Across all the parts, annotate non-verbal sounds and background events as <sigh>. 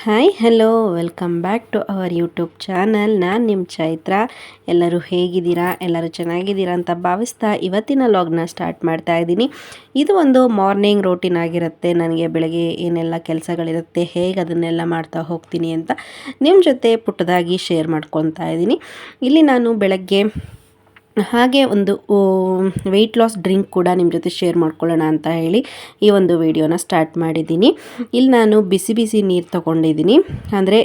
Hi, hello, welcome back to our YouTube channel. ನಾನು ನಿಮ್ಮ ಚೈತ್ರ. ಎಲ್ಲರೂ ಹೇಗಿದ್ದೀರಾ? ಎಲ್ಲರೂ ಚೆನ್ನಾಗಿದ್ದೀರಾ ಅಂತ ಭಾವಿಸ್ತಾ ಇವತ್ತಿನ ಲಾಗ್ನ ಸ್ಟಾರ್ಟ್ ಮಾಡ್ತಾ ಇದ್ದೀನಿ. ಇದು ಒಂದು ಮಾರ್ನಿಂಗ್ ರೋಟೀನ್ ಆಗಿರುತ್ತೆ. ನನಗೆ ಬೆಳಗ್ಗೆ ಏನೆಲ್ಲ ಕೆಲಸಗಳಿರುತ್ತೆ, ಹೇಗೆ ಅದನ್ನೆಲ್ಲ ಮಾಡ್ತಾ ಹೋಗ್ತೀನಿ ಅಂತ ನಿಮ್ಮ ಜೊತೆ ಪುಟ್ಟದಾಗಿ ಶೇರ್ ಮಾಡ್ಕೊತಾ ಇದ್ದೀನಿ. ಇಲ್ಲಿ ನಾನು ಬೆಳಗ್ಗೆ ಹಾಗೆ ಒಂದು ವೆಯ್ಟ್ ಲಾಸ್ ಡ್ರಿಂಕ್ ಕೂಡ ನಿಮ್ಮ ಜೊತೆ ಶೇರ್ ಮಾಡ್ಕೊಳ್ಳೋಣ ಅಂತ ಹೇಳಿ ಈ ಒಂದು ವಿಡಿಯೋನ ಸ್ಟಾರ್ಟ್ ಮಾಡಿದ್ದೀನಿ. ಇಲ್ಲಿ ನಾನು ಬಿಸಿ ಬಿಸಿ ನೀರು ತೊಗೊಂಡಿದ್ದೀನಿ. ಅಂದರೆ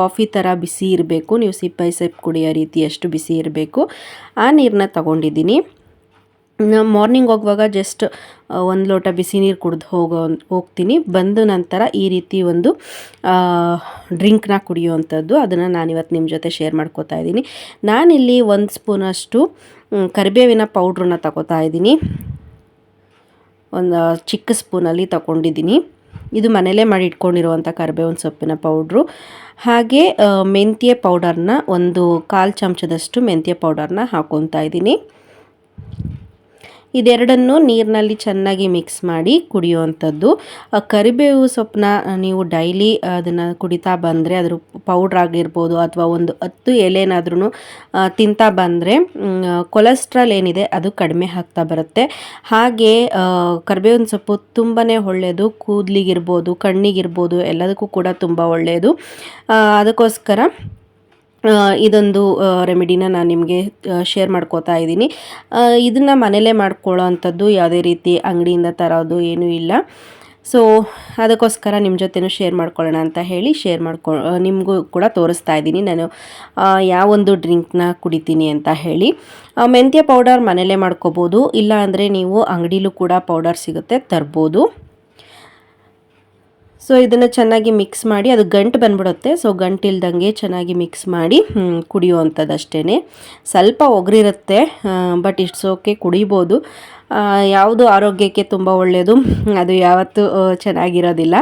ಕಾಫಿ ಥರ ಬಿಸಿ ಇರಬೇಕು. ನೀವು ಸಿಪ್ ಬೈ ಸಿಪ್ ಕುಡಿಯೋ ರೀತಿ ಅಷ್ಟು ಬಿಸಿ ಇರಬೇಕು. ಆ ನೀರನ್ನ ತೊಗೊಂಡಿದ್ದೀನಿ. ಮಾರ್ನಿಂಗ್ ಹೋಗುವಾಗ ಜಸ್ಟ್ ಒಂದು ಲೋಟ ಬಿಸಿ ನೀರು ಕುಡಿದು ಹೋಗೋ, ಹೋಗ್ತೀನಿ. ಬಂದ ನಂತರ ಈ ರೀತಿ ಒಂದು ಡ್ರಿಂಕ್ನ ಕುಡಿಯುವಂಥದ್ದು. ಅದನ್ನು ನಾನಿವತ್ತು ನಿಮ್ಮ ಜೊತೆ ಶೇರ್ ಮಾಡ್ಕೋತಾ ಇದ್ದೀನಿ. ನಾನಿಲ್ಲಿ ಒಂದು ಸ್ಪೂನಷ್ಟು ಕರಿಬೇವಿನ ಪೌಡ್ರನ್ನ ತಗೋತಾ ಇದ್ದೀನಿ. ಒಂದು ಚಿಕ್ಕ ಸ್ಪೂನಲ್ಲಿ ತಗೊಂಡಿದ್ದೀನಿ. ಇದು ಮನೇಲೇ ಮಾಡಿ ಇಟ್ಕೊಂಡಿರುವಂಥ ಕರಿಬೇವಿನ ಸೊಪ್ಪಿನ ಪೌಡ್ರು ಹಾಗೆ ಮೆಂತ್ಯ ಪೌಡರ್ನ ಒಂದು ಕಾಲು ಚಮಚದಷ್ಟು ಮೆಂತ್ಯ ಪೌಡರ್ನ ಹಾಕೊತಾ ಇದ್ದೀನಿ. ಇದೆರಡನ್ನು ನೀರಿನಲ್ಲಿ ಚೆನ್ನಾಗಿ ಮಿಕ್ಸ್ ಮಾಡಿ ಕುಡಿಯುವಂಥದ್ದು. ಕರಿಬೇವು ಸೊಪ್ಪನ್ನ ನೀವು ಡೈಲಿ ಅದನ್ನು ಕುಡಿತಾ ಬಂದರೆ ಅದ್ರ ಪೌಡ್ರ್ ಆಗಿರ್ಬೋದು ಅಥವಾ ಒಂದು ಹತ್ತು ಎಲೆನಾದ್ರೂ ತಿಂತಾ ಬಂದರೆ ಕೊಲೆಸ್ಟ್ರಾಲ್ ಏನಿದೆ ಅದು ಕಡಿಮೆ ಆಗ್ತಾ ಬರುತ್ತೆ. ಹಾಗೆ ಕರಿಬೇವಿನ ಸೊಪ್ಪು ತುಂಬಾ ಒಳ್ಳೆಯದು ಕೂದಲಿಗಿರ್ಬೋದು, ಕಣ್ಣಿಗಿರ್ಬೋದು ಎಲ್ಲದಕ್ಕೂ ಕೂಡ ತುಂಬ ಒಳ್ಳೆಯದು ಅದಕ್ಕೋಸ್ಕರ ಇದೊಂದು ರೆಮಿಡಿನ ನಾನು ನಿಮಗೆ ಶೇರ್ ಮಾಡ್ಕೋತಾ ಇದ್ದೀನಿ. ಇದನ್ನು ಮನೇಲೇ ಮಾಡ್ಕೊಳ್ಳೋ ಅಂಥದ್ದು ಯಾವುದೇ ರೀತಿ ಅಂಗಡಿಯಿಂದ ತರೋದು ಏನೂ ಇಲ್ಲ. ಸೊ ಅದಕ್ಕೋಸ್ಕರ ನಿಮ್ಮ ಜೊತೆನೂ ಶೇರ್ ಮಾಡ್ಕೊಳ್ಳೋಣ ಅಂತ ಹೇಳಿ ಶೇರ್ ಮಾಡ್ಕೊ ನಿಮಗೂ ಕೂಡ ತೋರಿಸ್ತಾ ಇದ್ದೀನಿ. ನಾನು ಯಾವೊಂದು ಡ್ರಿಂಕ್ನ ಕುಡಿತೀನಿ ಅಂತ ಹೇಳಿ. ಮೆಂತ್ಯ ಪೌಡರ್ ಮನೇಲೇ ಮಾಡ್ಕೋಬೋದು. ಇಲ್ಲ ಅಂದರೆ ನೀವು ಅಂಗಡಿಲೂ ಕೂಡ ಪೌಡರ್ ಸಿಗುತ್ತೆ, ತರ್ಬೋದು. ಸೊ ಇದನ್ನು ಚೆನ್ನಾಗಿ ಮಿಕ್ಸ್ ಮಾಡಿ, ಅದು ಗಂಟು ಬಂದ್ಬಿಡುತ್ತೆ. ಸೊ ಗಂಟು ಇಲ್ದಂಗೆ ಚೆನ್ನಾಗಿ ಮಿಕ್ಸ್ ಮಾಡಿ ಕುಡಿಯುವಂಥದ್ದು ಅಷ್ಟೇ ಸ್ವಲ್ಪ ಒಗರಿರುತ್ತೆ ಬಟ್ ಇಟ್ಸ್ ಓಕೆ ಕುಡಿಬೋದು. ಯಾವುದು ಆರೋಗ್ಯಕ್ಕೆ ತುಂಬ ಒಳ್ಳೆಯದು ಅದು ಯಾವತ್ತೂ ಚೆನ್ನಾಗಿರೋದಿಲ್ಲ.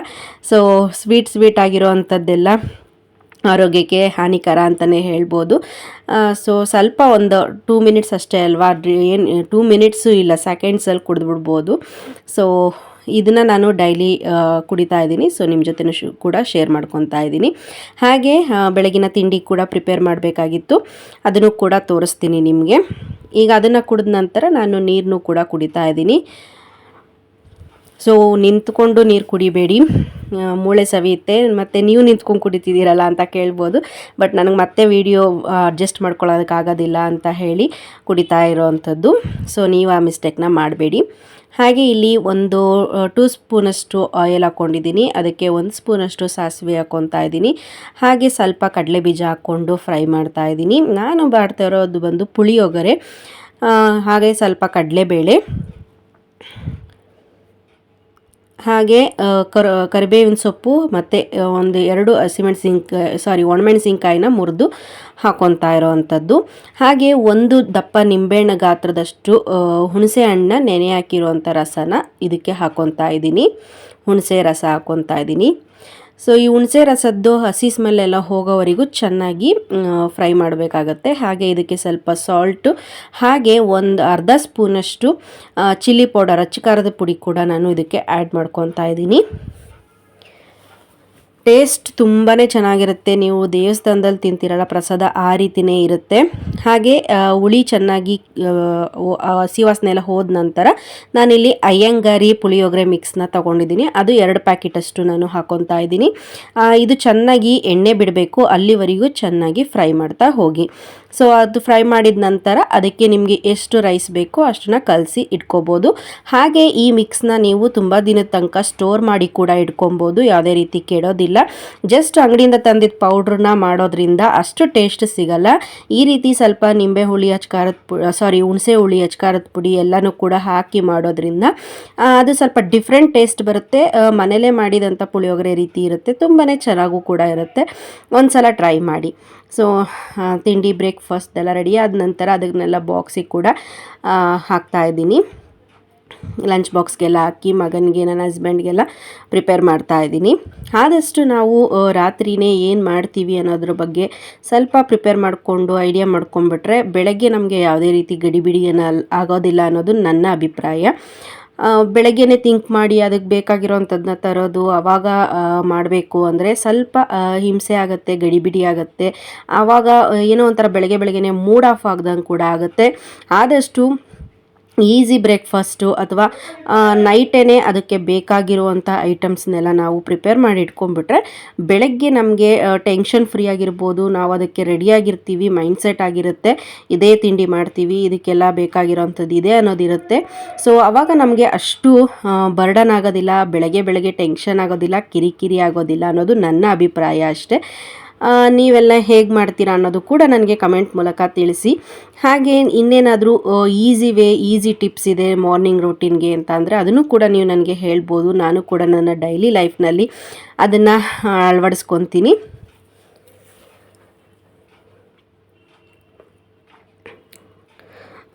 ಸೊ ಸ್ವೀಟ್ ಸ್ವೀಟ್ ಆಗಿರೋ ಅಂಥದ್ದೆಲ್ಲ ಆರೋಗ್ಯಕ್ಕೆ ಹಾನಿಕರ ಅಂತಲೇ ಹೇಳ್ಬೋದು. ಸೊ ಸ್ವಲ್ಪ ಒಂದು ಟೂ ಮಿನಿಟ್ಸ್ ಅಷ್ಟೇ ಅಲ್ವಾ? ಏನು ಟೂ ಮಿನಿಟ್ಸು ಇಲ್ಲ ಸೆಕೆಂಡ್ಸಲ್ಲಿ ಕುಡಿದ್ಬಿಡ್ಬೋದು. ಸೊ ಇದನ್ನು ನಾನು ಡೈಲಿ ಕುಡಿತಾ ಇದ್ದೀನಿ. ಸೊ ನಿಮ್ಮ ಜೊತೆ ಶು, ಕೂಡ ಶೇರ್ ಮಾಡ್ಕೊತಾ ಇದ್ದೀನಿ. ಹಾಗೆ ಬೆಳಗಿನ ತಿಂಡಿ ಕೂಡ ಪ್ರಿಪೇರ್ ಮಾಡಬೇಕಾಗಿತ್ತು. ಅದನ್ನು ಕೂಡ ತೋರಿಸ್ತೀನಿ ನಿಮಗೆ. ಈಗ ಅದನ್ನು ಕುಡಿದ ನಂತರ ನಾನು ನೀರನ್ನು ಕೂಡ ಕುಡಿತಾ ಇದ್ದೀನಿ. ಸೊ ನಿಂತ್ಕೊಂಡು ನೀರು ಕುಡಿಬೇಡಿ. ಮೂಳೆ ಸವಿಯುತ್ತೆ ಮತ್ತು ನೀವು ನಿಂತ್ಕೊಂಡು ಕುಡಿತಿದ್ದೀರಲ್ಲ ಅಂತ ಕೇಳ್ಬೋದು. ಬಟ್ ನನಗೆ ಮತ್ತೆ ವೀಡಿಯೋ ಅಡ್ಜಸ್ಟ್ ಮಾಡ್ಕೊಳ್ಳೋದಕ್ಕಾಗೋದಿಲ್ಲ ಅಂತ ಹೇಳಿ ಕುಡಿತಾ ಇರೋವಂಥದ್ದು ಸೊ ನೀವು ಆ ಮಿಸ್ಟೇಕ್ನ ಮಾಡಬೇಡಿ. ಹಾಗೆ ಇಲ್ಲಿ ಒಂದು ಟೂ ಸ್ಪೂನಷ್ಟು ಆಯಿಲ್ ಹಾಕ್ಕೊಂಡಿದ್ದೀನಿ. ಅದಕ್ಕೆ ಒಂದು ಸ್ಪೂನಷ್ಟು ಸಾಸಿವೆ ಹಾಕ್ಕೊತಾ ಇದ್ದೀನಿ. ಹಾಗೆ ಸ್ವಲ್ಪ ಕಡಲೆ ಬೀಜ ಹಾಕ್ಕೊಂಡು ಫ್ರೈ ಮಾಡ್ತಾ ಇದ್ದೀನಿ. ನಾನು ಮಾಡ್ತಾ ಇರೋದು ಬಂದು ಪುಳಿಯೋಗರೆ. ಹಾಗೆ ಸ್ವಲ್ಪ ಕಡಲೆಬೇಳೆ. ಹಾಗೆ ಕರ್, ಕರಿಬೇವಿನ ಸೊಪ್ಪು ಮತ್ತು ಒಂದು ಎರಡು ಹಸಿಮೆಣಸಿನ್ಕಾಯಿ ಸಾರಿ ಒಣಮೆಣಸಿನ್ಕಾಯಿನ ಮುರಿದು ಹಾಕೊತಾ ಇರೋವಂಥದ್ದು. ಹಾಗೆ ಒಂದು ದಪ್ಪ ನಿಂಬೆಹಣ್ಣು ಗಾತ್ರದಷ್ಟು ಹುಣಸೆ ಹಣ್ಣನ್ನ ನೆನೆ ಹಾಕಿರುವಂಥ ರಸನ ಇದಕ್ಕೆ ಹಾಕೊತಾ ಇದ್ದೀನಿ. ಹುಣಸೆ ರಸ ಹಾಕೊತಾ ಇದ್ದೀನಿ. ಸೊ ಈ ಹುಣಸೆ ರಸದ್ದು ಹಸಿ ಸ್ಮೆಲ್ಲೆಲ್ಲ ಹೋಗೋವರೆಗೂ ಚೆನ್ನಾಗಿ ಫ್ರೈ ಮಾಡಬೇಕಾಗತ್ತೆ. ಹಾಗೆ ಇದಕ್ಕೆ ಸ್ವಲ್ಪ ಸಾಲ್ಟು ಹಾಗೆ ಒಂದು ಅರ್ಧ ಸ್ಪೂನಷ್ಟು ಚಿಲ್ಲಿ ಪೌಡರ್ ಅಚ್ಚಿಕಾರದ ಪುಡಿ ಕೂಡ ನಾನು ಇದಕ್ಕೆ ಆ್ಯಡ್ ಮಾಡ್ಕೊತಾ ಇದ್ದೀನಿ. ಟೇಸ್ಟ್ ತುಂಬಾ ಚೆನ್ನಾಗಿರುತ್ತೆ. ನೀವು ದೇವಸ್ಥಾನದಲ್ಲಿ ತಿಂತಿರಲ್ಲ, ಪ್ರಸಾದ ಆ ರೀತಿಯೇ ಇರುತ್ತೆ. ಹಾಗೆ ಹುಳಿ ಚೆನ್ನಾಗಿ ಹಸಿ ವಾಸನೆ ಎಲ್ಲ ಹೋದ ನಂತರ ನಾನಿಲ್ಲಿ ಅಯ್ಯಂಗಾರಿ ಪುಳಿಯೋಗರೆ ಮಿಕ್ಸ್ನ ತೊಗೊಂಡಿದ್ದೀನಿ. ಅದು ಎರಡು ಪ್ಯಾಕೆಟಷ್ಟು ನಾನು ಹಾಕೊತಾ ಇದ್ದೀನಿ. ಇದು ಚೆನ್ನಾಗಿ ಎಣ್ಣೆ ಬಿಡಬೇಕು, ಅಲ್ಲಿವರೆಗೂ ಚೆನ್ನಾಗಿ ಫ್ರೈ ಮಾಡ್ತಾ ಹೋಗಿ. ಸೊ ಅದು ಫ್ರೈ ಮಾಡಿದ ನಂತರ ಅದಕ್ಕೆ ನಿಮಗೆ ಎಷ್ಟು ರೈಸ್ ಬೇಕೋ ಅಷ್ಟನ್ನ ಕಲಸಿ ಇಟ್ಕೋಬೋದು. ಹಾಗೆ ಈ ಮಿಕ್ಸ್ನ ನೀವು ತುಂಬ ದಿನದ ತನಕ ಸ್ಟೋರ್ ಮಾಡಿ ಕೂಡ ಇಟ್ಕೊಬೋದು. ಯಾವುದೇ ರೀತಿ ಕೆಡೋದಿಲ್ಲ. ಜಸ್ಟ್ ಅಂಗಡಿಯಿಂದ ತಂದಿದ್ದ ಪೌಡ್ರನ್ನ ಮಾಡೋದ್ರಿಂದ ಅಷ್ಟು ಟೇಸ್ಟ್ ಸಿಗಲ್ಲ. ಈ ರೀತಿ ಸ್ವಲ್ಪ ನಿಂಬೆ ಹುಳಿ ಹಚ್ಕಾರದ ಪು ಸಾರಿ ಹುಣಸೆ ಹುಳಿ ಹಚ್ಕಾರದ ಪುಡಿ ಎಲ್ಲನೂ ಕೂಡ ಹಾಕಿ ಮಾಡೋದ್ರಿಂದ ಅದು ಸ್ವಲ್ಪ ಡಿಫ್ರೆಂಟ್ ಟೇಸ್ಟ್ ಬರುತ್ತೆ. ಮನೇಲೇ ಮಾಡಿದಂಥ ಪುಳಿಯೋಗರೆ ರೀತಿ ಇರುತ್ತೆ. ತುಂಬಾ ಚೆನ್ನಾಗೂ ಕೂಡ ಇರುತ್ತೆ. ಒಂದು ಸಲ ಟ್ರೈ ಮಾಡಿ. ಸೊ ತಿಂಡಿ ಬ್ರೇಕ್ಫಾಸ್ಟ್ ಎಲ್ಲ ರೆಡಿ ಆದ ನಂತರ ಅದನ್ನೆಲ್ಲ ಬಾಕ್ಸಿಗೆ ಕೂಡ ಹಾಕ್ತಾ ಇದ್ದೀನಿ. ಲಂಚ್ ಬಾಕ್ಸ್ಗೆಲ್ಲ ಹಾಕಿ, ಮಗನಿಗೆ, ನನ್ನ ಹಸ್ಬೆಂಡ್ಗೆಲ್ಲ ಪ್ರಿಪೇರ್ ಮಾಡ್ತಾ ಇದ್ದೀನಿ. ಆದಷ್ಟು ನಾವು ರಾತ್ರಿನೇ ಏನು ಮಾಡ್ತೀವಿ ಅನ್ನೋದ್ರ ಬಗ್ಗೆ ಸ್ವಲ್ಪ ಪ್ರಿಪೇರ್ ಮಾಡಿಕೊಂಡು ಐಡಿಯಾ ಮಾಡ್ಕೊಂಡ್ಬಿಟ್ರೆ ಬೆಳಗ್ಗೆ ನಮಗೆ ಯಾವುದೇ ರೀತಿ ಗಡಿಬಿಡಿ ಆಗೋದಿಲ್ಲ ಅನ್ನೋದು ನನ್ನ ಅಭಿಪ್ರಾಯ. ಬೆಳಗ್ಗೆನೆ ಥಿಂಕ್ ಮಾಡಿ ಅದಕ್ಕೆ ಬೇಕಾಗಿರೋವಂಥದ್ದನ್ನ ತರೋದು ಆವಾಗ ಮಾಡಬೇಕು ಅಂದರೆ ಸ್ವಲ್ಪ ಹಿಂಸೆ ಆಗುತ್ತೆ, ಗಡಿಬಿಡಿ ಆಗುತ್ತೆ. ಆವಾಗ ಏನೋ ಒಂಥರ ಬೆಳಗ್ಗೆ ಬೆಳಗ್ಗೆನೆ ಮೂಡ್ ಆಫ್ ಆಗ್ದಂಗೆ ಕೂಡ ಆಗುತ್ತೆ. ಆದಷ್ಟು ಈಸಿ ಬ್ರೇಕ್ಫಾಸ್ಟು ಅಥವಾ ನೈಟೇ ಅದಕ್ಕೆ ಬೇಕಾಗಿರುವಂಥ ಐಟಮ್ಸ್ನೆಲ್ಲ ನಾವು ಪ್ರಿಪೇರ್ ಮಾಡಿ ಇಟ್ಕೊಂಡ್ಬಿಟ್ರೆ ಬೆಳಗ್ಗೆ ನಮಗೆ ಟೆನ್ಷನ್ ಫ್ರೀ ಆಗಿರ್ಬೋದು, ನಾವು ಅದಕ್ಕೆ ರೆಡಿಯಾಗಿರ್ತೀವಿ ಮೈಂಡ್ಸೆಟ್ ಆಗಿರುತ್ತೆ, ಇದೇ ತಿಂಡಿ ಮಾಡ್ತೀವಿ, ಇದಕ್ಕೆಲ್ಲ ಬೇಕಾಗಿರೋವಂಥದ್ದು ಇದೆ ಅನ್ನೋದಿರುತ್ತೆ. ಸೊ ಆವಾಗ ನಮಗೆ ಅಷ್ಟು ಬರ್ಡನ್ ಆಗೋದಿಲ್ಲ, ಬೆಳಗ್ಗೆ ಬೆಳಗ್ಗೆ ಟೆನ್ಷನ್ ಆಗೋದಿಲ್ಲ, ಕಿರಿಕಿರಿ ಆಗೋದಿಲ್ಲ ಅನ್ನೋದು ನನ್ನ ಅಭಿಪ್ರಾಯ ಅಷ್ಟೇ. ನೀವೆಲ್ಲ ಹೇಗೆ ಮಾಡ್ತೀರಾ ಅನ್ನೋದು ಕೂಡ ನನಗೆ ಕಮೆಂಟ್ ಮೂಲಕ ತಿಳಿಸಿ. ಹಾಗೆ ಇನ್ನೇನಾದರೂ ಈಸಿ ವೇ ಈಸಿ ಟಿಪ್ಸ್ ಇದೆ ಮಾರ್ನಿಂಗ್ ರೂಟೀನ್ಗೆ ಅಂತ ಅಂದರೆ ಅದನ್ನು ಕೂಡ ನೀವು ನನಗೆ ಹೇಳ್ಬೋದು. ನಾನು ಕೂಡ ನನ್ನ ಡೈಲಿ ಲೈಫ್ನಲ್ಲಿ ಅದನ್ನು ಅಳವಡಿಸ್ಕೊತೀನಿ.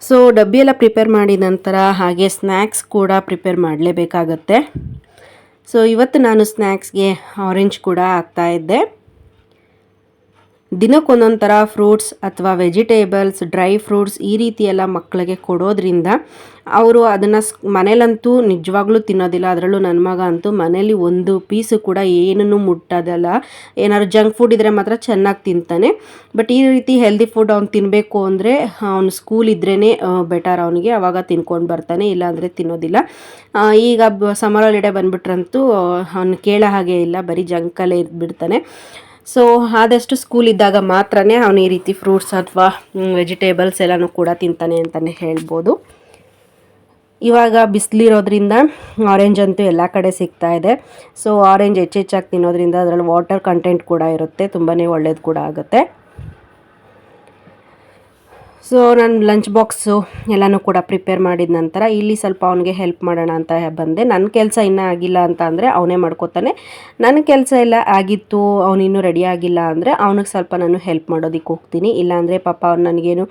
ಸೊ ಡಬ್ಬಿ ಎಲ್ಲ ಪ್ರಿಪೇರ್ ಮಾಡಿದ ನಂತರ ಹಾಗೆ ಸ್ನ್ಯಾಕ್ಸ್ ಕೂಡ ಪ್ರಿಪೇರ್ ಮಾಡಲೇಬೇಕಾಗತ್ತೆ. ಸೊ ಇವತ್ತು ನಾನು ಸ್ನ್ಯಾಕ್ಸ್ಗೆ ಆರೆಂಜ್ ಕೂಡ ಹಾಕ್ತಾ ಇದ್ದೆ. ದಿನಕ್ಕೊಂದೊಂದು ಥರ ಫ್ರೂಟ್ಸ್ ಅಥವಾ ವೆಜಿಟೇಬಲ್ಸ್, ಡ್ರೈ ಫ್ರೂಟ್ಸ್ ಈ ರೀತಿ ಎಲ್ಲ ಮಕ್ಕಳಿಗೆ ಕೊಡೋದ್ರಿಂದ ಅವರು ಅದನ್ನು ಮನೇಲಂತೂ ನಿಜವಾಗ್ಲೂ ತಿನ್ನೋದಿಲ್ಲ. ಅದರಲ್ಲೂ ನನ್ನ ಮಗ ಅಂತೂ ಮನೇಲಿ ಒಂದು ಪೀಸು ಕೂಡ ಏನನ್ನು ಮುಟ್ಟೋದಲ್ಲ. ಏನಾದ್ರು ಜಂಕ್ ಫುಡ್ ಇದ್ದರೆ ಮಾತ್ರ ಚೆನ್ನಾಗಿ ತಿಂತಾನೆ. ಬಟ್ ಈ ರೀತಿ ಹೆಲ್ದಿ ಫುಡ್ ಅವ್ನು ತಿನ್ನಬೇಕು ಅಂದರೆ ಅವ್ನು ಸ್ಕೂಲ್ ಇದ್ರೇ ಬೆಟರ್ ಅವನಿಗೆ. ಅವಾಗ ತಿನ್ಕೊಂಡು ಬರ್ತಾನೆ, ಇಲ್ಲಾಂದರೆ ತಿನ್ನೋದಿಲ್ಲ. ಈಗ ಸಮರ್ ಹಾಲಿಡೇ ಬಂದ್ಬಿಟ್ರಂತೂ ಅವ್ನು ಕೇಳೋ ಹಾಗೆ ಇಲ್ಲ. ಬರೀ ಜಂಕಲ್ಲೇ ಇದ್ಬಿಡ್ತಾನೆ. ಸೊ ಆದಷ್ಟು ಸ್ಕೂಲ್ ಇದ್ದಾಗ ಮಾತ್ರನೇ ಅವನು ಈ ರೀತಿ ಫ್ರೂಟ್ಸ್ ಅಥವಾ ವೆಜಿಟೇಬಲ್ಸ್ ಎಲ್ಲನೂ ಕೂಡ ತಿಂತಾನೆ ಅಂತಲೇ ಹೇಳ್ಬೋದು. ಇವಾಗ ಬಿಸಿಲಿರೋದ್ರಿಂದ ಆರೆಂಜ್ ಅಂತೂ ಎಲ್ಲ ಕಡೆ ಸಿಗ್ತಾ ಇದೆ. ಸೊ ಆರೆಂಜ್ ಹೆಚ್ಚೆಚ್ಚಾಗಿ ತಿನ್ನೋದ್ರಿಂದ ಅದರಲ್ಲಿ ವಾಟರ್ ಕಂಟೆಂಟ್ ಕೂಡ ಇರುತ್ತೆ ತುಂಬಾ ಒಳ್ಳೇದು ಕೂಡ ಆಗುತ್ತೆ. ಸೊ ನಾನು ಲಂಚ್ ಬಾಕ್ಸು ಎಲ್ಲನೂ ಕೂಡ ಪ್ರಿಪೇರ್ ಮಾಡಿದ ನಂತರ ಇಲ್ಲಿ ಸ್ವಲ್ಪ ಅವನಿಗೆ ಹೆಲ್ಪ್ ಮಾಡೋಣ ಅಂತ ಬಂದೆ. ನನ್ನ ಕೆಲಸ ಇನ್ನೂ ಆಗಿಲ್ಲ ಅಂತ ಅಂದರೆ ಅವನೇ ಮಾಡ್ಕೋತಾನೆ. ನನ್ನ ಕೆಲಸ ಎಲ್ಲ ಆಗಿತ್ತು ಅವನಿನ್ನೂ ರೆಡಿ ಆಗಿಲ್ಲ ಅಂದರೆ ಅವನಿಗೆ ಸ್ವಲ್ಪ ನಾನು ಹೆಲ್ಪ್ ಮಾಡೋದಕ್ಕೆ ಹೋಗ್ತೀನಿ. ಇಲ್ಲಾಂದರೆ ಪಾಪ ಅವ್ನು ನನಗೇನು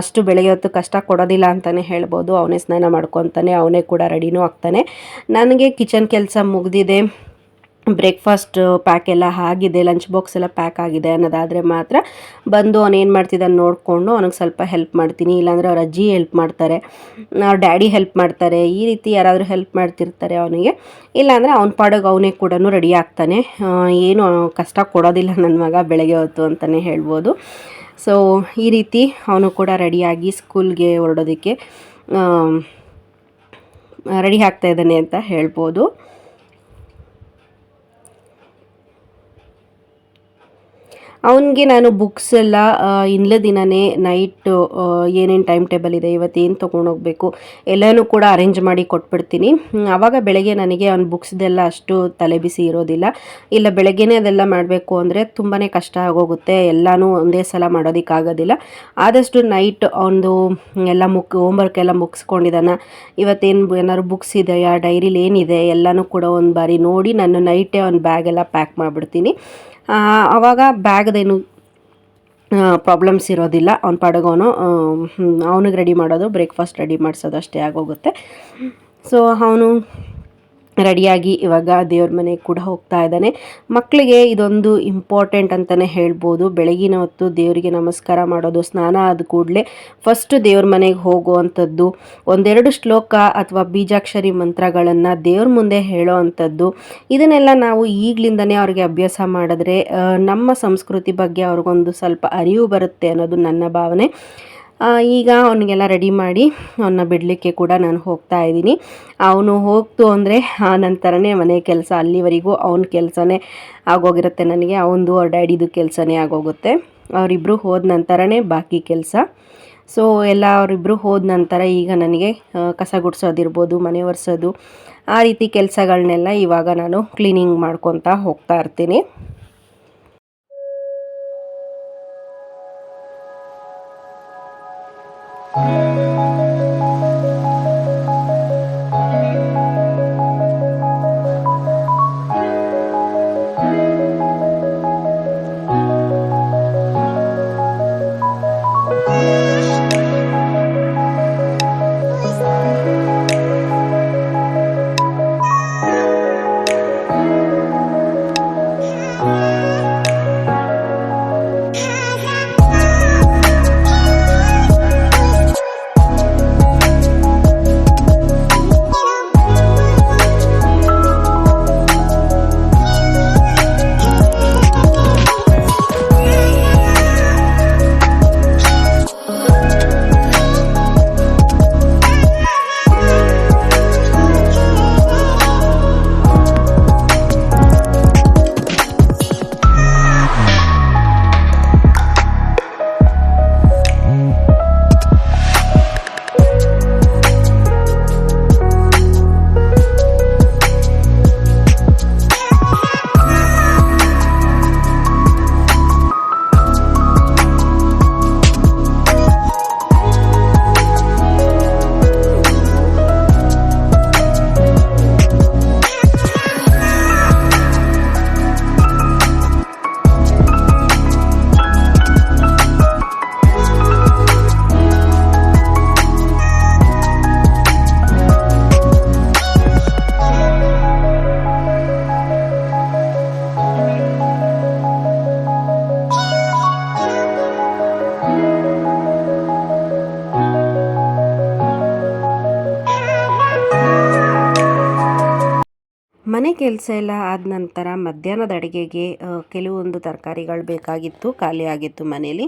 ಅಷ್ಟು ಬೆಳಗ್ಗೆ ಹೊತ್ತು ಕಷ್ಟ ಕೊಡೋದಿಲ್ಲ ಅಂತಲೇ ಹೇಳ್ಬೋದು. ಅವನೇ ಸ್ನಾನ ಮಾಡ್ಕೊತಾನೆ, ಅವನೇ ಕೂಡ ರೆಡಿನೂ ಆಗ್ತಾನೆ. ನನಗೆ ಕಿಚನ್ ಕೆಲಸ ಮುಗ್ದಿದೆ. ಬ್ರೇಕ್ಫಾಸ್ಟ್ ಪ್ಯಾಕ್ ಎಲ್ಲ ಆಗಿದೆ ಲಂಚ್ ಬಾಕ್ಸ್ ಎಲ್ಲ ಪ್ಯಾಕ್ ಆಗಿದೆ ಅನ್ನೋದಾದರೆ ಮಾತ್ರ ಬಂದು ಅವನು ಏನು ಮಾಡ್ತಿದ್ದಾನೆ ನೋಡಿಕೊಂಡು ಅವನಿಗೆ ಸ್ವಲ್ಪ ಹೆಲ್ಪ್ ಮಾಡ್ತೀನಿ. ಇಲ್ಲಾಂದರೆ ಅವ್ರ ಅಜ್ಜಿ ಹೆಲ್ಪ್ ಮಾಡ್ತಾರೆ, ಅವ್ರ ಡ್ಯಾಡಿ ಹೆಲ್ಪ್ ಮಾಡ್ತಾರೆ, ಈ ರೀತಿ ಯಾರಾದರೂ ಹೆಲ್ಪ್ ಮಾಡ್ತಿರ್ತಾರೆ ಅವನಿಗೆ. ಇಲ್ಲಾಂದರೆ ಅವ್ನ ಪಾಡಿಗೆ ಅವನೇ ಕೂಡ ರೆಡಿ ಆಗ್ತಾನೆ. ಏನು ಕಷ್ಟ ಕೊಡೋದಿಲ್ಲ ನನ್ನ ಮಗ ಬೆಳಗ್ಗೆ ಹೊತ್ತು ಅಂತಲೇ ಹೇಳ್ಬೋದು. ಸೊ ಈ ರೀತಿ ಅವನು ಕೂಡ ರೆಡಿಯಾಗಿ ಸ್ಕೂಲ್ಗೆ ಹೊರಡೋದಕ್ಕೆ ರೆಡಿ ಆಗ್ತಾ ಇದ್ದಾನೆ ಅಂತ ಹೇಳ್ಬೋದು. ಅವನಿಗೆ ನಾನು ಬುಕ್ಸ್ ಎಲ್ಲ ಇನ್ಲ ದಿನವೇ ನೈಟ್ ಏನೇನು ಟೈಮ್ ಟೇಬಲ್ ಇದೆ ಇವತ್ತು ಏನು ತೊಗೊಂಡೋಗ್ಬೇಕು ಎಲ್ಲನೂ ಕೂಡ ಅರೇಂಜ್ ಮಾಡಿ ಕೊಟ್ಬಿಡ್ತೀನಿ. ಆವಾಗ ಬೆಳಗ್ಗೆ ನನಗೆ ಅವ್ನ ಬುಕ್ಸ್ದೆಲ್ಲ ಅಷ್ಟು ತಲೆ ಬಿಸಿ ಇರೋದಿಲ್ಲ. ಇಲ್ಲ, ಬೆಳಗ್ಗೆನೇ ಅದೆಲ್ಲ ಮಾಡಬೇಕು ಅಂದರೆ ತುಂಬಾ ಕಷ್ಟ ಆಗೋಗುತ್ತೆ. ಎಲ್ಲನೂ ಒಂದೇ ಸಲ ಮಾಡೋದಕ್ಕಾಗೋದಿಲ್ಲ ಆದಷ್ಟು ನೈಟ್ ಅವನದು ಎಲ್ಲ ಮುಕ್ ಹೋಮ್ವರ್ಕ್ ಎಲ್ಲ ಮುಗಿಸ್ಕೊಂಡಿದ್ದಾನ ಇವತ್ತೇನು ಏನಾದ್ರು ಬುಕ್ಸ್ ಇದೆಯಾ ಡೈರಿಲಿ ಏನಿದೆ, ಎಲ್ಲನೂ ಕೂಡ ಒಂದು ಬಾರಿ ನೋಡಿ ನಾನು ನೈಟೇ ಅವ್ನ ಬ್ಯಾಗೆಲ್ಲ ಪ್ಯಾಕ್ ಮಾಡಿಬಿಡ್ತೀನಿ. ಆವಾಗ ಬ್ಯಾಗ್ದೇನು ಪ್ರಾಬ್ಲಮ್ಸ್ ಇರೋದಿಲ್ಲ. ಅವ್ನ ಪಾಡಗವನು ಅವನಿಗೆ ರೆಡಿ ಮಾಡೋದು ಬ್ರೇಕ್ಫಾಸ್ಟ್ ರೆಡಿ ಮಾಡಿಸೋದು ಅಷ್ಟೇ ಆಗೋಗುತ್ತೆ. ಸೊ ಅವನು ರೆಡಿಯಾಗಿ ಇವಾಗ ದೇವ್ರ ಮನೆಗೆ ಕೂಡ ಹೋಗ್ತಾ ಇದ್ದಾನೆ. ಮಕ್ಕಳಿಗೆ ಇದೊಂದು ಇಂಪಾರ್ಟೆಂಟ್ ಅಂತಲೇ ಹೇಳ್ಬೋದು. ಬೆಳಗಿನ ಹೊತ್ತು ದೇವರಿಗೆ ನಮಸ್ಕಾರ ಮಾಡೋದು, ಸ್ನಾನ ಆದ ಕೂಡಲೇ ಫಸ್ಟ್ ದೇವ್ರ ಮನೆಗೆ ಹೋಗುವಂಥದ್ದು, ಒಂದೆರಡು ಶ್ಲೋಕ ಅಥವಾ ಬೀಜಾಕ್ಷರಿ ಮಂತ್ರಗಳನ್ನು ದೇವ್ರ ಮುಂದೆ ಹೇಳೋ ಅಂಥದ್ದು ಇದನ್ನೆಲ್ಲ ನಾವು ಈಗಲಿಂದನೇ ಅವ್ರಿಗೆ ಅಭ್ಯಾಸ ಮಾಡಿದ್ರೆ ನಮ್ಮ ಸಂಸ್ಕೃತಿ ಬಗ್ಗೆ ಅವ್ರಿಗೊಂದು ಸ್ವಲ್ಪ ಅರಿವು ಬರುತ್ತೆ ಅನ್ನೋದು ನನ್ನ ಭಾವನೆ. ಈಗ ಅವನಿಗೆಲ್ಲ ರೆಡಿ ಮಾಡಿ ಅವನ್ನ ಬಿಡಲಿಕ್ಕೆ ಕೂಡ ನಾನು ಹೋಗ್ತಾ ಇದ್ದೀನಿ. ಅವನು ಹೋಗ್ತು ಅಂದರೆ ಆ ನಂತರನೇ ಮನೆ ಕೆಲಸ, ಅಲ್ಲಿವರೆಗೂ ಅವನ ಕೆಲಸನೇ ಆಗೋಗಿರುತ್ತೆ ನನಗೆ. ಅವನದು ಅವ್ರ ಡ್ಯಾಡಿದು ಕೆಲಸನೇ ಆಗೋಗುತ್ತೆ. ಅವರಿಬ್ಬರು ಹೋದ ನಂತರನೇ ಬಾಕಿ ಕೆಲಸ. ಸೊ ಎಲ್ಲ ಅವರಿಬ್ಬರು ಹೋದ ನಂತರ ಈಗ ನನಗೆ ಕಸ ಗುಡಿಸೋದಿರ್ಬೋದು, ಮನೆ ಒರೆಸೋದು, ಆ ರೀತಿ ಕೆಲಸಗಳನ್ನೆಲ್ಲ ಇವಾಗ ನಾನು ಕ್ಲೀನಿಂಗ್ ಮಾಡ್ಕೊತಾ ಹೋಗ್ತಾ ಇರ್ತೀನಿ. ಕೆಲಸ ಎಲ್ಲ ಆದ ನಂತರ ಮಧ್ಯಾಹ್ನದ ಅಡುಗೆಗೆ ಕೆಲವೊಂದು ತರಕಾರಿಗಳು ಬೇಕಾಗಿತ್ತು, ಖಾಲಿ ಆಗಿತ್ತು ಮನೇಲಿ.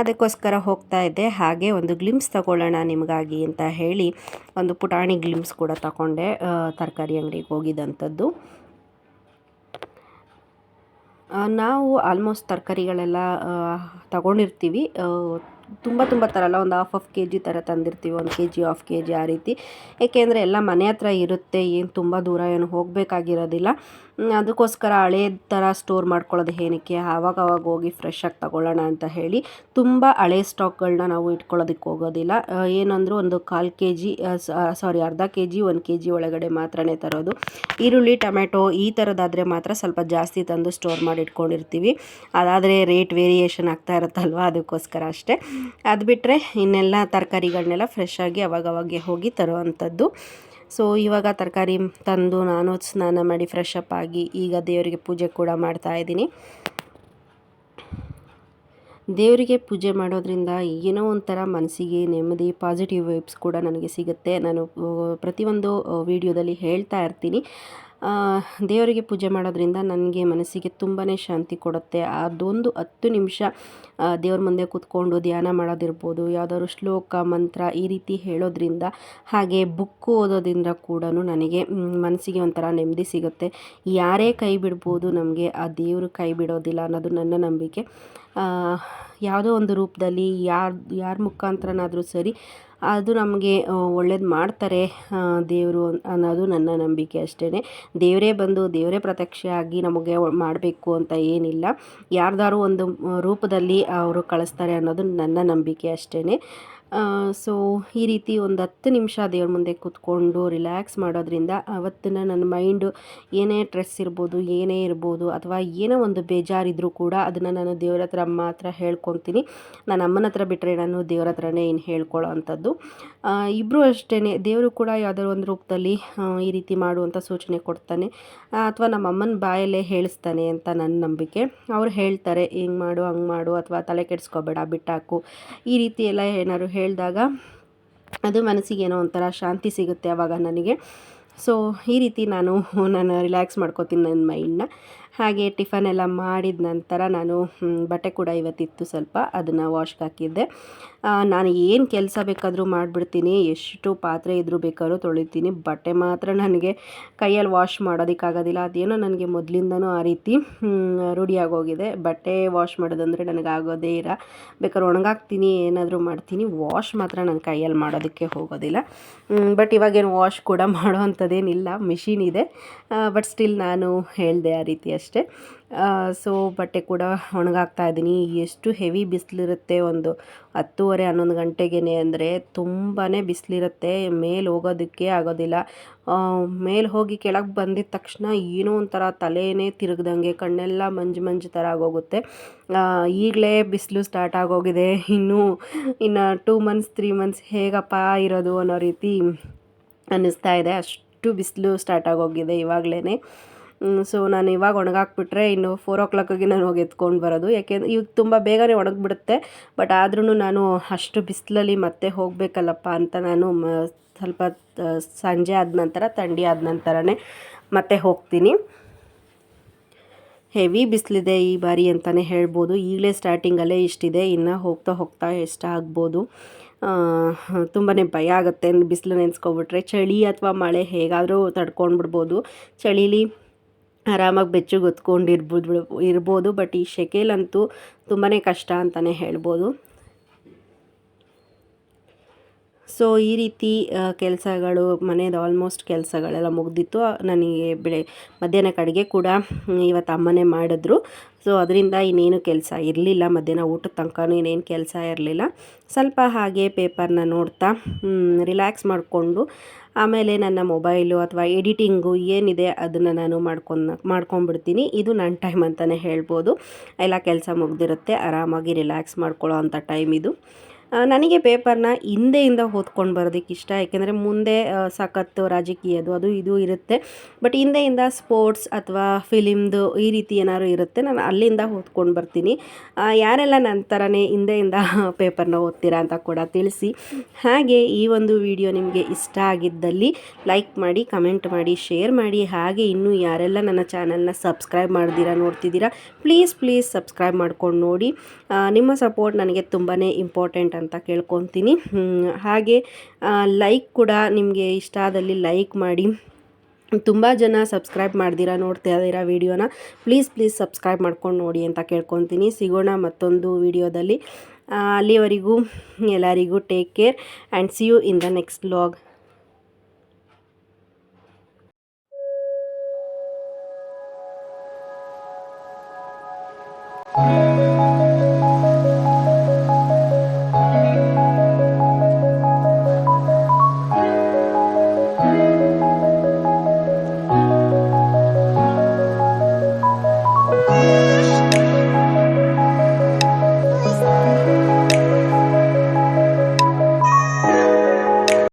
ಅದಕ್ಕೋಸ್ಕರ ಹೋಗ್ತಾ ಇದ್ದೆ. ಹಾಗೆ ಒಂದು ಗ್ಲಿಮ್ಸ್ ತಗೊಳ್ಳೋಣ ನಿಮಗಾಗಿ ಅಂತ ಹೇಳಿ ಒಂದು ಪುಟಾಣಿ ಗ್ಲಿಮ್ಸ್ ಕೂಡ ತಗೊಂಡೆ ತರಕಾರಿ ಅಂಗಡಿಗೆ ಹೋಗಿದ್ದಂಥದ್ದು. ನಾವು ಆಲ್ಮೋಸ್ಟ್ ತರಕಾರಿಗಳೆಲ್ಲ ತಗೊಂಡಿರ್ತೀವಿ. ತುಂಬ ತುಂಬ ಥರ ಅಲ್ಲ ಒಂದು ಹಾಫ್ ಆಫ್ ಕೆ ಜಿ ಥರ ತಂದಿರ್ತೀವಿ, ಒಂದು K G half K G ಆ ರೀತಿ. ಏಕೆಂದರೆ ಎಲ್ಲ ಮನೆ ಹತ್ರ ಇರುತ್ತೆ, ಏನು ತುಂಬ ದೂರ ಏನು ಹೋಗಬೇಕಾಗಿರೋದಿಲ್ಲ. ಅದಕ್ಕೋಸ್ಕರ ಹಳೆ ಥರ ಸ್ಟೋರ್ ಮಾಡ್ಕೊಳ್ಳೋದು ಏನಕ್ಕೆ? ಆವಾಗ ಅವಾಗ ಹೋಗಿ ಫ್ರೆಶ್ ತಗೊಳ್ಳೋಣ ಅಂತ ಹೇಳಿ ತುಂಬ ಹಳೆ ಸ್ಟಾಕ್ಗಳನ್ನ ನಾವು ಇಟ್ಕೊಳ್ಳೋದಕ್ಕೆ ಹೋಗೋದಿಲ್ಲ. ಏನಂದರೂ ಒಂದು ಕಾಲು ಕೆ ಜಿ ಸಾರಿ ಅರ್ಧ ಕೆ ಜಿ ಒಂದು ಕೆ ಜಿ ಒಳಗಡೆ ಮಾತ್ರನೇ ತರೋದು. ಈರುಳ್ಳಿ ಟೊಮೆಟೊ ಈ ಥರದ್ದಾದರೆ ಮಾತ್ರ ಸ್ವಲ್ಪ ಜಾಸ್ತಿ ತಂದು ಸ್ಟೋರ್ ಮಾಡಿ ಇಟ್ಕೊಂಡಿರ್ತೀವಿ. ಅದಾದರೆ ರೇಟ್ ವೇರಿಯೇಷನ್ ಆಗ್ತಾ ಇರುತ್ತಲ್ವ? ಅದಕ್ಕೋಸ್ಕರ ಅಷ್ಟೇ. ಅದು ಬಿಟ್ಟರೆ ಇನ್ನೆಲ್ಲ ತರಕಾರಿಗಳನ್ನೆಲ್ಲ ಫ್ರೆಶ್ ಆಗಿ ಅವಾಗ ಹೋಗಿ ತರುವಂಥದ್ದು. ಸೊ ಇವಾಗ ತರಕಾರಿ ತಂದು ನಾನು ಸ್ನಾನ ಮಾಡಿ ಫ್ರೆಶ್ ಅಪ್ ಆಗಿ ಈಗ ದೇವರಿಗೆ ಪೂಜೆ ಕೂಡ ಮಾಡ್ತಾ ಇದ್ದೀನಿ. ದೇವರಿಗೆ ಪೂಜೆ ಮಾಡೋದ್ರಿಂದ ಏನೋ ಒಂಥರ ಮನಸ್ಸಿಗೆ ನೆಮ್ಮದಿ ಪಾಸಿಟಿವ್ ವೈಬ್ಸ್ ಕೂಡ ನನಗೆ ಸಿಗುತ್ತೆ. ನಾನು, ಪ್ರತಿಯೊಂದು ವಿಡಿಯೋದಲ್ಲಿ ಹೇಳ್ತಾ ಇರ್ತೀನಿ. ದೇವರಿಗೆ ಪೂಜೆ ಮಾಡೋದ್ರಿಂದ ನನಗೆ ಮನಸ್ಸಿಗೆ ತುಂಬಾ ಶಾಂತಿ ಕೊಡುತ್ತೆ. ಅದೊಂದು ಹತ್ತು ನಿಮಿಷ ದೇವ್ರ ಮುಂದೆ ಕೂತ್ಕೊಂಡು ಧ್ಯಾನ ಮಾಡೋದಿರ್ಬೋದು, ಯಾವುದಾದ್ರು ಶ್ಲೋಕ, ಮಂತ್ರ ಈ ರೀತಿ ಹೇಳೋದ್ರಿಂದ, ಹಾಗೆ ಬುಕ್ಕು ಓದೋದ್ರಿಂದ ಕೂಡ ನನಗೆ ಮನಸ್ಸಿಗೆ ಒಂಥರ ನೆಮ್ಮದಿ ಸಿಗುತ್ತೆ. ಯಾರೇ ಕೈ ಬಿಡ್ಬೋದು ನಮಗೆ, ಆ ದೇವರು ಕೈ ಬಿಡೋದಿಲ್ಲ ಅನ್ನೋದು ನನ್ನ ನಂಬಿಕೆ. ಯಾವುದೋ ಒಂದು ರೂಪದಲ್ಲಿ ಯಾರು, ಯಾರ ಮುಖಾಂತರನಾದರೂ ಸರಿ ಅದು ನಮಗೆ ಒಳ್ಳೇದು ಮಾಡ್ತಾರೆ ದೇವರು ಅನ್ನೋದು ನನ್ನ ನಂಬಿಕೆ ಅಷ್ಟೇ ದೇವರೇ ಬಂದು ದೇವರೇ ಪ್ರತ್ಯಕ್ಷ ಆಗಿ ನಮಗೆ ಮಾಡಬೇಕು ಅಂತ ಏನಿಲ್ಲ. ಯಾರ್ದಾರು ಒಂದು ರೂಪದಲ್ಲಿ ಅವರು ಕಳಿಸ್ತಾರೆ ಅನ್ನೋದು ನನ್ನ ನಂಬಿಕೆ ಅಷ್ಟೇ ಸೊ ಈ ರೀತಿ ಒಂದು ಹತ್ತು ನಿಮಿಷ ದೇವ್ರ ಮುಂದೆ ಕೂತ್ಕೊಂಡು ರಿಲ್ಯಾಕ್ಸ್ ಮಾಡೋದ್ರಿಂದ ಅವತ್ತಿನ ನನ್ನ ಮೈಂಡು ಏನೇ ಸ್ಟ್ರೆಸ್ ಇರ್ಬೋದು, ಏನೇ ಇರ್ಬೋದು, ಅಥವಾ ಏನೋ ಒಂದು ಬೇಜಾರಿದ್ರೂ ಕೂಡ ಅದನ್ನು ನಾನು ದೇವ್ರ ಹತ್ರ ಮಾತ್ರ ಹೇಳ್ಕೊತೀನಿ. ನನ್ನ ಅಮ್ಮನ ಹತ್ರ ಬಿಟ್ಟರೆ ನಾನು ದೇವ್ರ ಹತ್ರನೇ ಏನು ಹೇಳ್ಕೊಳ್ಳೋ ಅಂಥದ್ದು. ಇಬ್ಬರು ಅಷ್ಟೇ ದೇವರು ಕೂಡ ಯಾವುದಾದ್ರು ಒಂದು ರೂಪದಲ್ಲಿ ಈ ರೀತಿ ಮಾಡುವಂಥ ಸೂಚನೆ ಕೊಡ್ತಾನೆ. ಅಥವಾ ನಮ್ಮ ಅಮ್ಮನ ಬಾಯಲ್ಲೇ ಹೇಳಿಸ್ತಾನೆ ಅಂತ ನನ್ನ ನಂಬಿಕೆ. ಅವ್ರು ಹೇಳ್ತಾರೆ, ಹಿಂಗೆ ಮಾಡು, ಹಂಗೆ ಮಾಡು, ಅಥವಾ ತಲೆ ಕೆಡಿಸ್ಕೋಬೇಡ, ಬಿಟ್ಟಾಕು. ಈ ರೀತಿ ಎಲ್ಲ ಏನಾದ್ರು ಹೇಳಿದಾಗ ಅದು ಮನಸ್ಸಿಗೆ ಏನೋ ಒಂಥರ ಶಾಂತಿ ಸಿಗುತ್ತೆ ಆವಾಗ ನನಗೆ. ಸೊ ಈ ರೀತಿ ನಾನು ನಾನು ರಿಲ್ಯಾಕ್ಸ್ ಮಾಡ್ಕೋತೀನಿ ನನ್ನ ಮೈಂಡನ್ನ ಹಾಗೆ ಟಿಫನ್ ಎಲ್ಲ ಮಾಡಿದ ನಂತರ ನಾನು ಬಟ್ಟೆ ಕೂಡ ಇವತ್ತಿತ್ತು ಸ್ವಲ್ಪ ಅದನ್ನು ವಾಶ್ಗೆ ಹಾಕಿದ್ದೆ. ನಾನು ಏನು ಕೆಲಸ ಬೇಕಾದರೂ ಮಾಡಿಬಿಡ್ತೀನಿ, ಎಷ್ಟು ಪಾತ್ರೆ ಇದ್ದರೂ ಬೇಕಾದ್ರೂ ತೊಳಿತೀನಿ, ಬಟ್ಟೆ ಮಾತ್ರ ನನಗೆ ಕೈಯಲ್ಲಿ ವಾಶ್ ಮಾಡೋದಕ್ಕಾಗೋದಿಲ್ಲ. ಅದೇನೋ ನನಗೆ ಮೊದಲಿಂದನೂ ಆ ರೀತಿ ರೂಢಿಯಾಗೋಗಿದೆ ಬಟ್ಟೆ ವಾಶ್ ಮಾಡೋದಂದರೆ ನನಗೆ ಆಗೋದೇ ಇರ ಬೇಕಾದ್ರೆ ಒಣಗಾಕ್ತೀನಿ, ಏನಾದರೂ ಮಾಡ್ತೀನಿ ವಾಶ್ ಮಾತ್ರ ನನ್ನ ಕೈಯಲ್ಲಿ ಮಾಡೋದಕ್ಕೆ ಹೋಗೋದಿಲ್ಲ. ಬಟ್ ಇವಾಗೇನು ವಾಶ್ ಕೂಡ <laughs> ಮಾಡೋ ಅಂಥದ್ದೇನಿಲ್ಲ ಮಿಷಿನ್ ಇದೆ ಬಟ್ ಸ್ಟಿಲ್ ನಾನು ಹೇಳಿದೆ ಆ ರೀತಿ ಅಷ್ಟೇ. ಸೊ ಬಟ್ಟೆ ಕೂಡ ಒಣಗಾಗ್ತಾ ಇದ್ದೀನಿ. ಎಷ್ಟು ಹೆವಿ ಬಿಸಿಲಿರುತ್ತೆ ಒಂದು ಹತ್ತುವರೆ, ಹನ್ನೊಂದು ಗಂಟೆಗೇ ಅಂದರೆ ತುಂಬಾ ಬಿಸಿಲಿರುತ್ತೆ. ಮೇಲೆ ಹೋಗೋದಕ್ಕೆ ಆಗೋದಿಲ್ಲ. ಮೇಲೆ ಹೋಗಿ ಕೆಳಗೆ ಬಂದಿದ ತಕ್ಷಣ ಏನೋ ಒಂಥರ ತಲೆಯೇ ತಿರುಗ್ದಂಗೆ, ಕಣ್ಣೆಲ್ಲ ಮಂಜು ಮಂಜು ಥರ ಆಗೋಗುತ್ತೆ. ಈಗಲೇ ಬಿಸಿಲು ಸ್ಟಾರ್ಟ್ ಆಗೋಗಿದೆ. ಇನ್ನೂ, ಇನ್ನು ಟೂ ಮಂತ್ಸ್ ತ್ರೀ ಮಂತ್ಸ್ ಹೇಗಪ್ಪ ಇರೋದು ಅನ್ನೋ ರೀತಿ ಅನ್ನಿಸ್ತಾ ಇದೆ. ಅಷ್ಟು ಬಿಸಿಲು ಸ್ಟಾರ್ಟ್ ಆಗೋಗಿದೆ ಇವಾಗಲೇ ಸೊ ನಾನು ಇವಾಗ ಒಣಗಾಕ್ಬಿಟ್ರೆ ಇನ್ನು ಫೋರ್ ಓ ಕ್ಲಾಕಿಗೆ ನಾನು ಹೋಗಿ ಎತ್ಕೊಂಡು ಬರೋದು. ಯಾಕೆಂದ್ರೆ ಇವಾಗ ತುಂಬ ಬೇಗನೆ ಒಣಗಿಬಿಡುತ್ತೆ ಬಟ್ ಆದ್ರೂ ನಾನು ಅಷ್ಟು ಬಿಸಿಲಲ್ಲಿ ಮತ್ತೆ ಹೋಗಬೇಕಲ್ಲಪ್ಪ ಅಂತ ನಾನು ಸ್ವಲ್ಪ ಸಂಜೆ ಆದ ನಂತರ, ಥಂಡಿ ಆದ ನಂತರನೇ ಮತ್ತೆ ಹೋಗ್ತೀನಿ. ಹೆವಿ ಬಿಸಿಲಿದೆ ಈ ಬಾರಿ ಅಂತಲೇ ಹೇಳ್ಬೋದು. ಈಗಲೇ ಸ್ಟಾರ್ಟಿಂಗಲ್ಲೇ ಇಷ್ಟಿದೆ. ಇನ್ನು ಹೋಗ್ತಾ ಹೋಗ್ತಾ ಎಷ್ಟಾಗ್ಬೋದು ತುಂಬಾ ಭಯ ಆಗುತ್ತೆ ಬಿಸಿಲು ನೆನೆಸ್ಕೊಬಿಟ್ರೆ. ಚಳಿ ಅಥವಾ ಮಳೆ ಹೇಗಾದರೂ ತಡ್ಕೊಂಡ್ಬಿಡ್ಬೋದು. ಚಳೀಲಿ ಆರಾಮಾಗಿ ಬೆಚ್ಚಗೆ ಹೊತ್ಕೊಂಡು ಇರ್ಬೋದು ಇರ್ಬೋದು ಬಟ್ ಈ ಸೆಕೆಲಂತೂ ತುಂಬಾ ಕಷ್ಟ ಅಂತಲೇ ಹೇಳ್ಬೋದು. ಸೊ ಈ ರೀತಿ ಕೆಲಸಗಳು, ಮನೇದು ಆಲ್ಮೋಸ್ಟ್ ಕೆಲಸಗಳೆಲ್ಲ ಮುಗ್ದಿತ್ತು. ನನಗೆ ಬೆಳೆ ಮಧ್ಯಾಹ್ನಕ್ಕೆ ಅಡುಗೆ ಕೂಡ ಇವತ್ತು ಅಮ್ಮನೇ ಮಾಡಿದ್ರು. ಸೊ ಅದರಿಂದ ಇನ್ನೇನು ಕೆಲಸ ಇರಲಿಲ್ಲ. ಮಧ್ಯಾಹ್ನ ಊಟದ ತನಕನೂ ಇನ್ನೇನು ಕೆಲಸ ಇರಲಿಲ್ಲ. ಸ್ವಲ್ಪ ಹಾಗೆ ಪೇಪರ್ನ ನೋಡ್ತಾ ರಿಲ್ಯಾಕ್ಸ್ ಮಾಡಿಕೊಂಡು, ಆಮೇಲೆ ನನ್ನ ಮೊಬೈಲು ಅಥವಾ ಎಡಿಟಿಂಗು ಏನಿದೆ ಅದನ್ನು ನಾನು ಮಾಡ್ಕೊಂಡು, ಮಾಡ್ಕೊಂಡ್ಬಿಡ್ತೀನಿ. ಇದು ನನ್ನ ಟೈಮ್ ಅಂತಲೇ ಹೇಳ್ಬೋದು. ಎಲ್ಲ ಕೆಲಸ ಮುಗ್ದಿರುತ್ತೆ. ಆರಾಮಾಗಿ ರಿಲ್ಯಾಕ್ಸ್ ಮಾಡ್ಕೊಳ್ಳೋ ಅಂಥ ಟೈಮ್ ಇದು. ನನಗೆ ಪೇಪರ್ನ ಹಿಂದೆಯಿಂದ ಓದ್ಕೊಂಡು ಬರೋದಕ್ಕೆ ಇಷ್ಟ. ಯಾಕೆಂದರೆ ಮುಂದೆ ಸಖತ್ತು ರಾಜಕೀಯದು ಅದು ಇದು ಇರುತ್ತೆ. ಬಟ್ ಹಿಂದೆಯಿಂದ ಸ್ಪೋರ್ಟ್ಸ್ ಅಥವಾ ಫಿಲಿಮ್ದು ಈ ರೀತಿ ಏನಾದ್ರು ಇರುತ್ತೆ, ನಾನು ಅಲ್ಲಿಂದ ಓದ್ಕೊಂಡು ಬರ್ತೀನಿ. ಯಾರೆಲ್ಲ ನನ್ನ ಥರನೇ ಹಿಂದೆಯಿಂದ <laughs> ಪೇಪರ್ನ ಓದ್ತೀರಾ ಅಂತ ಕೂಡ ತಿಳಿಸಿ. ಹಾಗೆ ಈ ಒಂದು ವಿಡಿಯೋ ನಿಮಗೆ ಇಷ್ಟ ಆಗಿದ್ದಲ್ಲಿ ಲೈಕ್ ಮಾಡಿ, ಕಮೆಂಟ್ ಮಾಡಿ, ಶೇರ್ ಮಾಡಿ. ಹಾಗೆ ಇನ್ನೂ ಯಾರೆಲ್ಲ ನನ್ನ ಚಾನಲ್ನ ಸಬ್ಸ್ಕ್ರೈಬ್ ಮಾಡ್ದಿರಾ ನೋಡ್ತಿದ್ದೀರಾ, ಪ್ಲೀಸ್ ಪ್ಲೀಸ್ ಸಬ್ಸ್ಕ್ರೈಬ್ ಮಾಡ್ಕೊಂಡು ನೋಡಿ. ನಿಮ್ಮ ಸಪೋರ್ಟ್ ನನಗೆ ತುಂಬಾ ಇಂಪಾರ್ಟೆಂಟ್ ಅಂತ ಕೇಳ್ಕೊತೀನಿ. ಹಾಗೆ ಲೈಕ್ ಕೂಡ ನಿಮಗೆ ಇಷ್ಟ ಆದಲ್ಲಿ ಲೈಕ್ ಮಾಡಿ. ತುಂಬ ಜನ ಸಬ್ಸ್ಕ್ರೈಬ್ ಮಾಡ್ದಿರಾ, ನೋಡ್ತಾ ಇದ್ದೀರಾ ವಿಡಿಯೋನ ಪ್ಲೀಸ್ ಪ್ಲೀಸ್ ಸಬ್ಸ್ಕ್ರೈಬ್ ಮಾಡ್ಕೊಂಡು ನೋಡಿ ಅಂತ ಕೇಳ್ಕೊತೀನಿ. ಸಿಗೋಣ ಮತ್ತೊಂದು ವಿಡಿಯೋದಲ್ಲಿ ಅಲ್ಲಿವರೆಗೂ ಎಲ್ಲರಿಗೂ take care and see you in the next vlog Thank